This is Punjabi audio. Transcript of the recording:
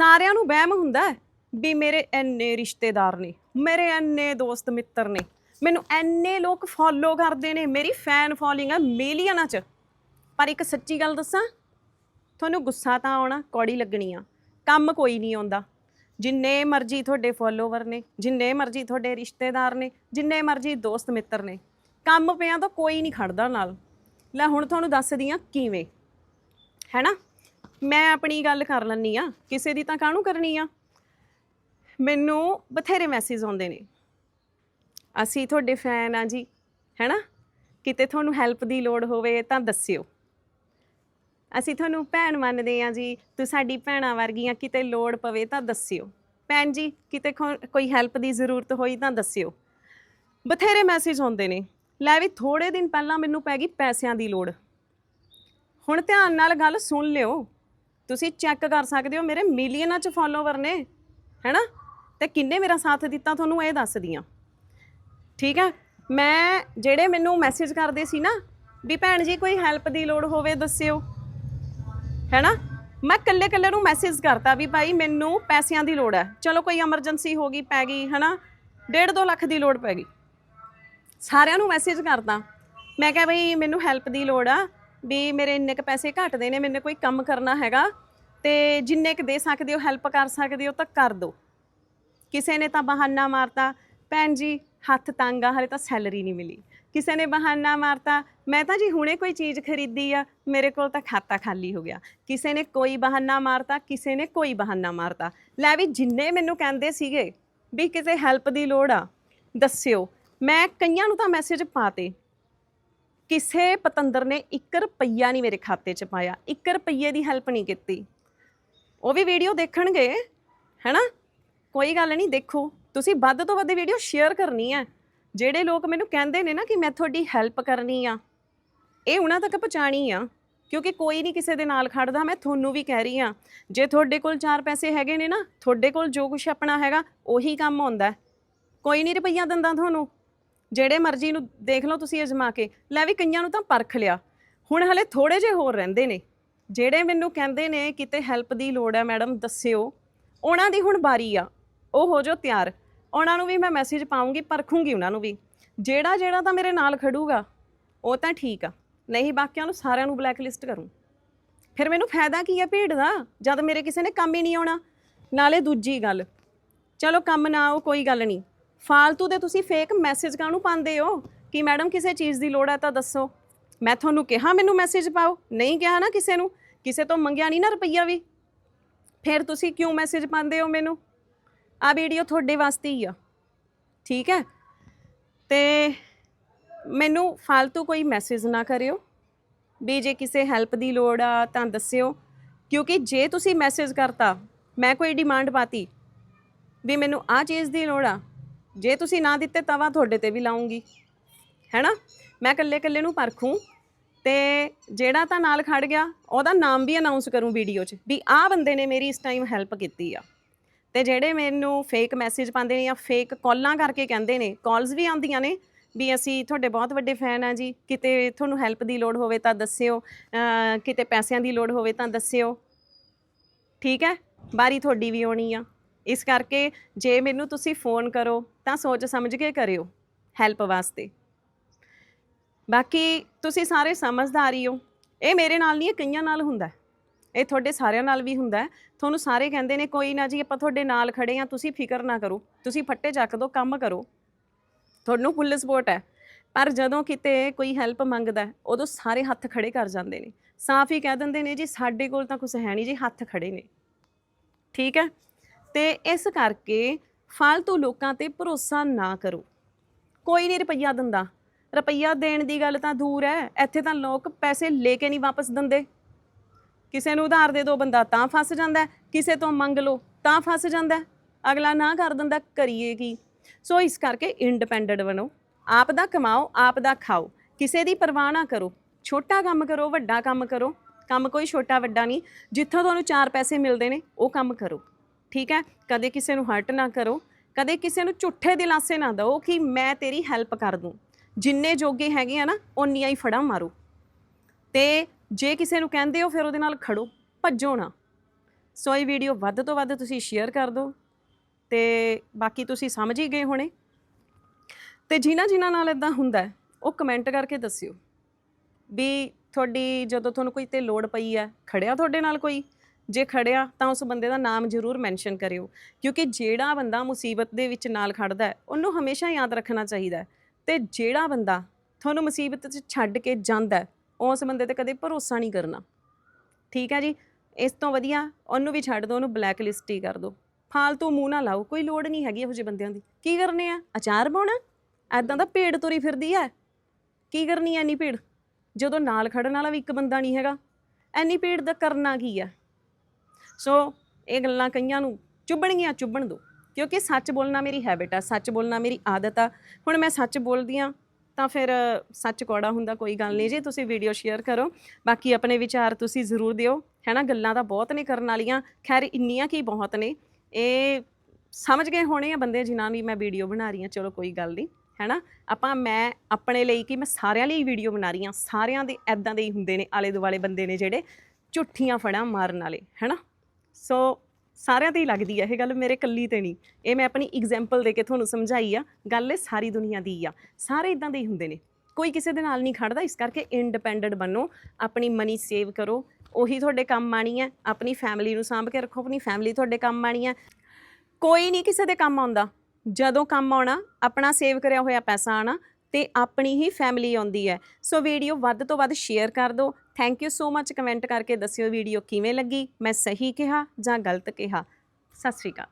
ਸਾਰਿਆਂ ਨੂੰ ਵਹਿਮ ਹੁੰਦਾ ਹੈ ਵੀ ਮੇਰੇ ਐਨੇ ਰਿਸ਼ਤੇਦਾਰ ਨੇ, ਮੇਰੇ ਐਨੇ ਦੋਸਤ ਮਿੱਤਰ ਨੇ, ਮੈਨੂੰ ਐਨੇ ਲੋਕ ਫੋਲੋ ਕਰਦੇ ਨੇ, ਮੇਰੀ ਫੈਨ ਫੋਲੋਇੰਗ ਹੈ ਮਿਲੀਅਨਾਂ 'ਚ। ਪਰ ਇੱਕ ਸੱਚੀ ਗੱਲ ਦੱਸਾਂ, ਤੁਹਾਨੂੰ ਗੁੱਸਾ ਤਾਂ ਆਉਣਾ, ਕੌੜੀ ਲੱਗਣੀ ਆ, ਕੰਮ ਕੋਈ ਨਹੀਂ ਆਉਂਦਾ। ਜਿੰਨੇ ਮਰਜ਼ੀ ਤੁਹਾਡੇ ਫੋਲੋਵਰ ਨੇ, ਜਿੰਨੇ ਮਰਜ਼ੀ ਤੁਹਾਡੇ ਰਿਸ਼ਤੇਦਾਰ ਨੇ, ਜਿੰਨੇ ਮਰਜ਼ੀ ਦੋਸਤ ਮਿੱਤਰ ਨੇ, ਕੰਮ ਪਿਆ ਤਾਂ ਕੋਈ ਨਹੀਂ ਖੜਦਾ ਨਾਲ। ਲੈ ਹੁਣ ਤੁਹਾਨੂੰ ਦੱਸਦੀ ਆ ਕਿਵੇਂ, ਹੈਨਾ? ਮੈਂ ਆਪਣੀ ਗੱਲ ਕਰ ਲੈਣੀ ਆ ਕਿਸੇ ਦੀ ਤਾਂ ਕਾਹਨੂੰ ਕਰਨੀ ਆ? ਮੈਨੂੰ ਬਥੇਰੇ ਮੈਸੇਜ ਆਉਂਦੇ ਨੇ। ਅਸੀਂ ਤੁਹਾਡੇ ਫੈਨ ਆ ਜੀ, ਹੈਨਾ? ਕਿਤੇ ਤੁਹਾਨੂੰ ਹੈਲਪ ਦੀ ਲੋੜ ਹੋਵੇ ਤਾਂ ਦੱਸਿਓ। ਅਸੀਂ ਤੁਹਾਨੂੰ ਭੈਣ ਮੰਨਦੇ ਆ ਜੀ, ਤੂੰ ਸਾਡੀ ਭੈਣਾਂ ਵਰਗੀਆਂ ਕਿਤੇ ਲੋੜ ਪਵੇ ਤਾਂ ਦੱਸਿਓ। ਭੈਣ ਜੀ, ਕਿਤੇ ਖੋ- ਕੋਈ ਹੈਲਪ ਦੀ ਜ਼ਰੂਰਤ ਹੋਈ ਤਾਂ ਦੱਸਿਓ। ਬਥੇਰੇ ਮੈਸੇਜ ਆਉਂਦੇ ਨੇ। ਲੈ ਵੀ ਥੋੜੇ ਦਿਨ ਪਹਿਲਾਂ ਮੈਨੂੰ ਪੈ ਗਈ ਪੈਸਿਆਂ ਦੀ ਲੋੜ। ਹੁਣ ਧਿਆਨ ਨਾਲ ਗੱਲ ਸੁਣ ਲਿਓ। ਤੁਸੀਂ ਚੈੱਕ ਕਰ ਸਕਦੇ ਹੋ, ਮੇਰੇ ਮਿਲੀਅਨਾਂ ਚ ਫਾਲੋਵਰ ਨੇ, ਹੈਨਾ? ਤੇ ਕਿੰਨੇ ਮੇਰਾ ਸਾਥ ਦਿੱਤਾ ਤੁਹਾਨੂੰ ਇਹ ਦੱਸਦੀ ਆ ਠੀਕ ਹੈ? ਮੈਂ ਜਿਹੜੇ ਮੈਨੂੰ ਮੈਸੇਜ ਕਰਦੇ ਸੀ ਨਾ, ਵੀ ਭੈਣ ਜੀ ਕੋਈ ਹੈਲਪ ਦੀ ਲੋੜ ਹੋਵੇ ਦੱਸਿਓ, ਹੈਨਾ? ਮੈਂ ਕੱਲੇ ਕੱਲੇ ਨੂੰ ਮੈਸੇਜ ਕਰਤਾ ਵੀ ਭਾਈ ਮੈਨੂੰ ਪੈਸਿਆਂ ਦੀ ਲੋੜ ਹੈ। ਚਲੋ ਕੋਈ ਐਮਰਜੈਂਸੀ ਹੋ ਗਈ, ਪੈ ਗਈ, ਹੈਨਾ? 1.5 2 ਲੱਖ ਦੀ ਲੋੜ ਪੈ ਗਈ। ਸਾਰਿਆਂ ਨੂੰ ਮੈਸੇਜ ਕਰਦਾ ਮੈਂ ਕਿਹਾ ਬਈ ਮੈਨੂੰ ਹੈਲਪ ਦੀ ਲੋੜ ਆ ਵੀ ਮੇਰੇ ਇੰਨੇ ਕ ਪੈਸੇ ਘਟਦੇ ਨੇ ਮੈਨੂੰ ਕੋਈ ਕੰਮ ਕਰਨਾ ਹੈਗਾ ਤੇ ਜਿੰਨੇ ਕ ਦੇ ਸਕਦੇ ਹੋ ਹੈਲਪ ਕਰ ਸਕਦੇ ਹੋ ਤਾਂ ਕਰ ਦਿਓ ਕਿਸੇ ਨੇ ਤਾਂ ਬਹਾਨਾ ਮਾਰਤਾ, ਭੈਣ ਜੀ, ਹੱਥ ਤੰਗ ਆ, ਹਲੇ ਤਾਂ ਸੈਲਰੀ ਨਹੀਂ ਮਿਲੀ। ਕਿਸੇ ਨੇ ਬਹਾਨਾ ਮਾਰਤਾ, ਮੈਂ ਤਾਂ ਜੀ ਹੁਣੇ ਕੋਈ ਚੀਜ਼ ਖਰੀਦੀ ਆ, ਮੇਰੇ ਕੋਲ ਤਾਂ ਖਾਤਾ ਖਾਲੀ ਹੋ ਗਿਆ। ਕਿਸੇ ਨੇ ਕੋਈ ਬਹਾਨਾ ਮਾਰਤਾ, ਕਿਸੇ ਨੇ ਕੋਈ ਬਹਾਨਾ ਮਾਰਤਾ। ਲੈ ਵੀ ਜਿੰਨੇ ਮੈਨੂੰ ਕਹਿੰਦੇ ਸੀਗੇ ਵੀ ਕਿਸੇ ਹੈਲਪ ਦੀ ਲੋੜ ਆ, ਦੱਸਿਓ। ਮੈਂ ਕਈਆਂ ਨੂੰ ਤਾਂ ਮੈਸੇਜ ਪਾਤੇ। ਕਿਸੇ ਪਤੰਦਰ ਨੇ 1 ਰੁਪਈਆ ਨਹੀਂ ਮੇਰੇ ਖਾਤੇ 'ਚ ਪਾਇਆ 1 ਰੁਪਈਏ ਦੀ ਹੈਲਪ ਨਹੀਂ ਕੀਤੀ। ਉਹ ਵੀ ਵੀਡੀਓ ਦੇਖਣਗੇ, ਹੈਨਾ? ਕੋਈ ਗੱਲ ਨਹੀਂ, ਦੇਖੋ। ਤੁਸੀਂ ਵੱਧ ਤੋਂ ਵੱਧ ਵੀਡੀਓ ਸ਼ੇਅਰ ਕਰਨੀ ਹੈ। ਜਿਹੜੇ ਲੋਕ ਮੈਨੂੰ ਕਹਿੰਦੇ ਨੇ ਨਾ ਕਿ ਮੈਂ ਤੁਹਾਡੀ ਹੈਲਪ ਕਰਨੀ ਆ, ਇਹ ਉਹਨਾਂ ਤੱਕ ਪਹੁੰਚਾਣੀ ਆ। ਕਿਉਂਕਿ ਕੋਈ ਨਹੀਂ ਕਿਸੇ ਦੇ ਨਾਲ ਖੜਦਾ, ਮੈਂ ਤੁਹਾਨੂੰ ਵੀ ਕਹਿ ਰਹੀ ਆ ਜੇ ਤੁਹਾਡੇ ਕੋਲ ਚਾਰ ਪੈਸੇ ਹੈਗੇ ਨੇ ਨਾ, ਤੁਹਾਡੇ ਕੋਲ ਜੋ ਕੁਝ ਆਪਣਾ ਹੈਗਾ, ਉਹੀ ਕੰਮ ਆਉਂਦਾ। ਕੋਈ ਨਹੀਂ ਰੁਪਈਆ ਦਿੰਦਾ ਤੁਹਾਨੂੰ। ਜਿਹੜੇ ਮਰਜ਼ੀ ਨੂੰ ਦੇਖ ਲਓ ਤੁਸੀਂ ਅਜਮਾ ਕੇ। ਲੈ ਵੀ ਕਈਆਂ ਨੂੰ ਤਾਂ ਪਰਖ ਲਿਆ। ਹੁਣ ਹਲੇ ਥੋੜੇ ਜਿਹੇ ਹੋਰ ਰਹਿੰਦੇ ਨੇ। ਜਿਹੜੇ ਮੈਨੂੰ ਕਹਿੰਦੇ ਨੇ, ਕਿਤੇ ਹੈਲਪ ਦੀ ਲੋੜ ਹੈ ਮੈਡਮ ਦੱਸਿਓ। ਉਹਨਾਂ ਦੀ ਹੁਣ ਬਾਰੀ ਆ। ਉਹ ਹੋ ਜਾਓ ਤਿਆਰ। ਉਹਨਾਂ ਨੂੰ ਵੀ ਮੈਂ ਮੈਸੇਜ ਪਾਉਂਗੀ ਪਰਖੂੰਗੀ ਉਹਨਾਂ ਨੂੰ ਵੀ। ਜਿਹੜਾ ਜਿਹੜਾ ਤਾਂ ਮੇਰੇ ਨਾਲ ਖੜੂਗਾ, ਉਹ ਤਾਂ ਠੀਕ ਆ। ਨਹੀਂ ਬਾਕੀਆਂ ਨੂੰ ਸਾਰਿਆਂ ਨੂੰ ਬਲੈਕ ਲਿਸਟ ਕਰੂੰ। ਫਿਰ ਮੈਨੂੰ ਫਾਇਦਾ ਕੀ ਆ ਭੀੜ ਦਾ? ਜਦ ਮੇਰੇ ਕਿਸੇ ਨੇ ਕੰਮ ਹੀ ਨਹੀਂ ਆਉਣਾ। ਨਾਲੇ ਦੂਜੀ ਗੱਲ। ਚਲੋ ਕੰਮ ਨਾ ਆਓ, ਕੋਈ ਗੱਲ ਨਹੀਂ। ਫਾਲਤੂ ਦੇ ਤੁਸੀਂ ਫੇਕ ਮੈਸੇਜ ਕਾਹਨੂੰ ਪਾਉਂਦੇ ਹੋ? ਕਿ ਮੈਡਮ ਕਿਸੇ ਚੀਜ਼ ਦੀ ਲੋੜ ਹੈ ਤਾਂ ਦੱਸੋ। ਮੈਂ ਤੁਹਾਨੂੰ ਕਿਹਾ ਮੈਨੂੰ ਮੈਸੇਜ ਪਾਓ, ਨਹੀਂ ਕਿਹਾ ਨਾ ਕਿਸੇ ਨੂੰ। ਕਿਸੇ ਤੋਂ ਮੰਗਿਆ ਨਹੀਂ ਨਾ ਰੁਪਈਆ ਵੀ। ਫਿਰ ਤੁਸੀਂ ਕਿਉਂ ਮੈਸੇਜ ਪਾਉਂਦੇ ਹੋ ਮੈਨੂੰ? ਆ ਵੀਡੀਓ ਤੁਹਾਡੇ ਵਾਸਤੇ ਹੀ ਆ। ਠੀਕ ਹੈ? ਤੇ ਮੈਨੂੰ ਫालतू ਕੋਈ ਮੈਸੇਜ ਨਾ ਕਰਿਓ। ਵੀ ਜੇ ਕਿਸੇ ਹੈਲਪ ਦੀ ਲੋੜ ਆ ਤਾਂ ਦੱਸਿਓ। ਕਿਉਂਕਿ ਜੇ ਤੁਸੀਂ ਮੈਸੇਜ ਕਰਤਾ, ਮੈਂ ਕੋਈ ਡਿਮਾਂਡ ਪਾਤੀ, ਵੀ ਮੈਨੂੰ ਆ ਚੀਜ਼ ਦੀ ਲੋੜ ਆ ਜੇ ਤੁਸੀਂ ਨਾ ਦਿੱਤੇ ਤਾਂ ਵਾ ਤੁਹਾਡੇ ਤੇ ਵੀ ਲਾਉਂਗੀ। ਹੈਨਾ? ਮੈਂ ਇਕੱਲੇ ਇਕੱਲੇ ਨੂੰ ਪਰਖੂੰ ਤੇ ਜਿਹੜਾ ਤਾਂ ਨਾਲ ਖੜ ਗਿਆ, ਉਹਦਾ ਨਾਮ ਵੀ ਅਨਾਉਂਸ ਕਰੂੰ ਵੀਡੀਓ 'ਚ ਵੀ ਆਹ ਬੰਦੇ ਨੇ ਮੇਰੀ ਇਸ ਟਾਈਮ ਹੈਲਪ ਕੀਤੀ ਆ। ਤੇ ਜਿਹੜੇ ਮੈਨੂੰ ਫੇਕ ਮੈਸੇਜ ਪਾਉਂਦੇ ਨੇ ਜਾਂ ਫੇਕ ਕਾਲਾਂ ਕਰਕੇ ਕਹਿੰਦੇ ਨੇ ਕਾਲਸ ਵੀ ਆਉਂਦੀਆਂ ਨੇ ਵੀ ਅਸੀਂ ਤੁਹਾਡੇ ਬਹੁਤ ਵੱਡੇ ਫੈਨ ਆ ਜੀ, ਕਿਤੇ ਤੁਹਾਨੂੰ ਹੈਲਪ ਦੀ ਲੋੜ ਹੋਵੇ ਤਾਂ ਦੱਸਿਓ ਕਿਤੇ ਪੈਸਿਆਂ ਦੀ ਲੋੜ ਹੋਵੇ ਤਾਂ ਦੱਸਿਓ। ਠੀਕ ਹੈ? ਬਾਰੀ ਤੁਹਾਡੀ ਵੀ ਆਉਣੀ ਆ। ਇਸ ਕਰਕੇ ਜੇ ਮੈਨੂੰ ਤੁਸੀਂ ਫੋਨ ਕਰੋ ਤਾਂ ਸੋਚ ਸਮਝ ਕੇ ਕਰਿਓ ਹੈਲਪ ਵਾਸਤੇ। ਬਾਕੀ ਤੁਸੀਂ ਸਾਰੇ ਸਮਝਦਾਰ ਹੀ। ਹੋ ਇਹ ਮੇਰੇ ਨਾਲ ਨਹੀਂ ਇਹ ਕਈਆਂ ਨਾਲ ਹੁੰਦਾ। ਹੈ। ਇਹ ਤੁਹਾਡੇ ਸਾਰਿਆਂ ਨਾਲ ਵੀ ਹੁੰਦਾ। ਹੈ। ਤੁਹਾਨੂੰ ਸਾਰੇ ਕਹਿੰਦੇ ਨੇ ਕੋਈ ਨਾ ਜੀ ਆਪਾਂ ਤੁਹਾਡੇ ਨਾਲ ਖੜੇ ਆ ਤੁਸੀਂ ਫਿਕਰ ਨਾ ਕਰੋ। ਤੁਸੀਂ ਫੱਟੇ ਚੱਕ ਦੋ ਕੰਮ ਕਰੋ। ਤੁਹਾਨੂੰ ਫੁੱਲ ਸਪੋਰਟ ਹੈ। ਪਰ ਜਦੋਂ ਕਿਤੇ ਕੋਈ ਹੈਲਪ ਮੰਗਦਾ ਹੈ, ਉਦੋਂ ਸਾਰੇ ਹੱਥ ਖੜੇ ਕਰ ਜਾਂਦੇ ਨੇ। ਸਾਫ਼ ਹੀ ਕਹਿ ਦਿੰਦੇ ਨੇ ਜੀ ਸਾਡੇ ਕੋਲ ਤਾਂ ਕੁਝ ਹੈ ਨਹੀਂ ਜੀ ਹੱਥ ਖੜੇ ਨੇ। ਠੀਕ ਹੈ? ਤੇ ਇਸ ਕਰਕੇ ਫालतू ਲੋਕਾਂ ਤੇ ਭਰੋਸਾ ਨਾ ਕਰੋ। ਕੋਈ ਨਹੀਂ ਰੁਪਈਆ ਦਿੰਦਾ। ਰੁਪਈਆ ਦੇਣ ਦੀ ਗੱਲ ਤਾਂ ਦੂਰ ਹੈ। ਇੱਥੇ ਤਾਂ ਲੋਕ ਪੈਸੇ ਲੈ ਕੇ ਨਹੀਂ ਵਾਪਸ ਦਿੰਦੇ। ਕਿਸੇ ਨੂੰ ਉਧਾਰ ਦੇ ਦੋ ਬੰਦਾ ਤਾਂ ਫਸ ਜਾਂਦਾ ਕਿਸੇ ਤੋਂ ਮੰਗ ਲਓ ਤਾਂ ਫਸ ਜਾਂਦਾ ਅਗਲਾ ਨਾ ਕਰ ਦਿੰਦਾ, ਕਰੀਏ ਕੀ? ਸੋ ਇਸ ਕਰਕੇ ਇੰਡੀਪੈਂਡੈਂਟ ਬਣੋ। ਆਪ ਦਾ ਕਮਾਓ, ਆਪ ਦਾ ਖਾਓ। ਕਿਸੇ ਦੀ ਪਰਵਾਹ ਨਾ ਕਰੋ। ਛੋਟਾ ਕੰਮ ਕਰੋ, ਵੱਡਾ ਕੰਮ ਕਰੋ। ਕੰਮ ਕੋਈ ਛੋਟਾ ਵੱਡਾ ਨਹੀਂ। ਜਿੱਥੋਂ ਤੁਹਾਨੂੰ ਚਾਰ ਪੈਸੇ ਮਿਲਦੇ ਨੇ, ਉਹ ਕੰਮ ਕਰੋ। ਠੀਕ ਹੈ? ਕਦੇ ਕਿਸੇ ਨੂੰ ਹਰਟ ਨਾ ਕਰੋ, ਕਦੇ ਕਿਸੇ ਨੂੰ ਝੂਠੇ ਦਿਲਾਸੇ ਨਾ ਦਿਓ ਕਿ ਮੈਂ ਤੇਰੀ ਹੈਲਪ ਕਰ ਦੂੰ। ਜਿੰਨੇ ਜੋਗੇ ਹੈਗੇ ਆ ਨਾ, ਓਨੀਆਂ ਹੀ ਫੜਾ ਮਾਰੋ। ਤੇ ਜੇ ਕਿਸੇ ਨੂੰ ਕਹਿੰਦੇ ਹੋ, ਫਿਰ ਉਹਦੇ ਨਾਲ ਖੜੋ, ਭੱਜੋ ਨਾ। ਸੋ ਇਹ ਵੀਡੀਓ ਵੱਧ ਤੋਂ ਵੱਧ ਤੁਸੀਂ ਸ਼ੇਅਰ ਕਰ ਦਿਓ। ਤੇ ਬਾਕੀ ਤੁਸੀਂ ਸਮਝ ਹੀ ਗਏ ਹੋਣੇ। ਤੇ ਜਿਨ੍ਹਾਂ ਜਿਨ੍ਹਾਂ ਨਾਲ ਇਦਾਂ ਹੁੰਦਾ, ਉਹ ਕਮੈਂਟ ਕਰਕੇ ਦੱਸਿਓ। ਵੀ ਤੁਹਾਡੀ ਜਦੋਂ ਤੁਹਾਨੂੰ ਕੋਈ ਤੇ ਲੋੜ ਪਈ ਹੈ, ਖੜਿਆ ਤੁਹਾਡੇ ਨਾਲ ਕੋਈ? ਜੇ ਖੜਿਆ ਤਾਂ ਉਸ ਬੰਦੇ ਦਾ ਨਾਮ ਜ਼ਰੂਰ ਮੈਂਸ਼ਨ ਕਰਿਓ ਕਿਉਂਕਿ ਜਿਹੜਾ ਬੰਦਾ ਮੁਸੀਬਤ ਦੇ ਵਿੱਚ ਨਾਲ ਖੜਦਾ ਹੈ ਉਹਨੂੰ ਹਮੇਸ਼ਾ ਯਾਦ ਰੱਖਣਾ ਚਾਹੀਦਾ ਹੈ। ਤੇ ਜਿਹੜਾ ਬੰਦਾ ਤੁਹਾਨੂੰ ਮੁਸੀਬਤ 'ਚ ਛੱਡ ਕੇ ਜਾਂਦਾ ਹੈ, ਉਸ ਬੰਦੇ ਤੇ ਕਦੇ ਭਰੋਸਾ ਨਹੀਂ ਕਰਨਾ। ਠੀਕ ਹੈ ਜੀ? ਇਸ ਤੋਂ ਵਧੀਆ ਉਹਨੂੰ ਵੀ ਛੱਡ ਦਿਓ ਉਹਨੂੰ ਬਲੈਕ ਲਿਸਟ ਹੀ ਕਰ ਦਿਓ ਫਾਲਤੂ ਮੂੰਹ ਨਾ ਲਾਓ ਕੋਈ ਲੋੜ ਨਹੀਂ ਹੈਗੀ ਇਹੋ ਜਿਹੇ ਬੰਦਿਆਂ ਦੀ। ਕੀ ਕਰਨੇ ਆ? ਅਚਾਰ ਪਾਉਣਾ? ਐਦਾਂ ਦਾ ਭੇਡ ਤੁਰੀ ਫਿਰਦੀ ਐ ਕੀ ਕਰਨੀ ਐ ਇੰਨੀ ਭੀੜ ਜਦੋਂ ਨਾਲ ਖੜਨ ਵਾਲਾ ਵੀ ਇੱਕ ਬੰਦਾ ਨਹੀਂ ਹੈਗਾ ਐਨੀ ਭੀੜ ਦਾ ਕਰਨਾ ਕੀ ਆ? ਸੋ ਇਹ ਗੱਲਾਂ ਕਈਆਂ ਨੂੰ ਚੁੱਭਣਗੀਆਂ, ਚੁੱਭਣ ਦੋ। ਕਿਉਂਕਿ ਸੱਚ ਬੋਲਣਾ ਮੇਰੀ ਹੈਬਿਟ ਆ, ਸੱਚ ਬੋਲਣਾ ਮੇਰੀ ਆਦਤ ਆ। ਹੁਣ ਮੈਂ ਸੱਚ ਬੋਲਦੀ ਆ, ਤਾਂ ਫਿਰ ਸੱਚ ਕੌੜਾ ਹੁੰਦਾ, ਕੋਈ ਗੱਲ ਨਹੀਂ। ਜੀ ਤੁਸੀਂ ਵੀਡੀਓ ਸ਼ੇਅਰ ਕਰੋ, ਬਾਕੀ ਆਪਣੇ ਵਿਚਾਰ ਤੁਸੀਂ ਜ਼ਰੂਰ ਦਿਓ। ਹੈਨਾ, ਗੱਲਾਂ ਤਾਂ ਬਹੁਤ ਨੇ ਕਰਨ ਵਾਲੀਆਂ। ਖੈਰ, ਇੰਨੀਆਂ ਕੀ ਬਹੁਤ ਨੇ। ਇਹ ਸਮਝ ਗਏ ਹੋਣੇ ਆ ਬੰਦੇ ਜਿਨ੍ਹਾਂ ਦੀ ਮੈਂ ਵੀਡੀਓ ਬਣਾ ਰਹੀ ਹਾਂ ਚਲੋ, ਕੋਈ ਗੱਲ ਨਹੀਂ। ਹੈਨਾ, ਆਪਾਂ, ਮੈਂ ਆਪਣੇ ਲਈ ਕਿ, ਮੈਂ ਸਾਰਿਆਂ ਲਈ ਵੀਡੀਓ ਬਣਾ ਰਹੀ ਹਾਂ ਸਾਰਿਆਂ ਦੇ ਐਦਾਂ ਦੇ ਹੀ ਹੁੰਦੇ ਨੇ ਆਲੇ ਦੁਆਲੇ ਬੰਦੇ ਨੇ ਜਿਹੜੇ ਝੁੱਠੀਆਂ ਫੜਾਂ ਮਾਰਨ ਵਾਲੇ। ਹੈਨਾ? ਸੋ ਸਾਰਿਆਂ ਤੇ ਹੀ ਲੱਗਦੀ ਹੈ ਇਹ ਗੱਲ, ਮੇਰੇ ਕੱਲੀ ਤੇ ਨਹੀਂ। ਇਹ ਮੈਂ ਆਪਣੀ ਐਗਜ਼ਾਮਪਲ ਦੇ ਕੇ ਤੁਹਾਨੂੰ ਸਮਝਾਈ ਆ, ਗੱਲ ਇਹ ਸਾਰੀ ਦੁਨੀਆ ਦੀ ਆ। ਸਾਰੇ ਇਦਾਂ ਦੇ ਹੀ ਹੁੰਦੇ ਨੇ। ਕੋਈ ਕਿਸੇ ਦੇ ਨਾਲ ਨਹੀਂ ਖੜਦਾ, ਇਸ ਕਰਕੇ ਇੰਡੀਪੈਂਡੈਂਟ ਬਣੋ, ਆਪਣੀ ਮਨੀ ਸੇਵ ਕਰੋ। ਉਹੀ ਤੁਹਾਡੇ ਕੰਮ ਆਣੀ ਹੈ ਆਪਣੀ ਫੈਮਿਲੀ ਨੂੰ ਸਾਂਭ ਕੇ ਰੱਖੋ, ਆਪਣੀ ਫੈਮਿਲੀ ਤੁਹਾਡੇ ਕੰਮ ਆਣੀ ਹੈ ਕੋਈ ਨਹੀਂ ਕਿਸੇ ਦੇ ਕੰਮ ਆਉਂਦਾ। ਜਦੋਂ ਕੰਮ ਆਉਣਾ, ਆਪਣਾ ਸੇਵ ਕਰਿਆ ਹੋਇਆ ਪੈਸਾ ਆਣਾ ਤੇ ਆਪਣੀ ਹੀ ਫੈਮਿਲੀ ਆਉਂਦੀ ਹੈ। ਸੋ ਵੀਡੀਓ ਵੱਧ ਤੋਂ ਵੱਧ ਸ਼ੇਅਰ ਕਰ ਦਿਓ thank you so much comment ਕਰਕੇ ਦੱਸਿਓ ਵੀਡੀਓ ਕਿਵੇਂ ਲੱਗੀ? ਮੈਂ ਸਹੀ ਕਿਹਾ ਜਾਂ ਗਲਤ ਕਿਹਾ? ਸਤਿ ਸ਼੍ਰੀ ਅਕਾਲ।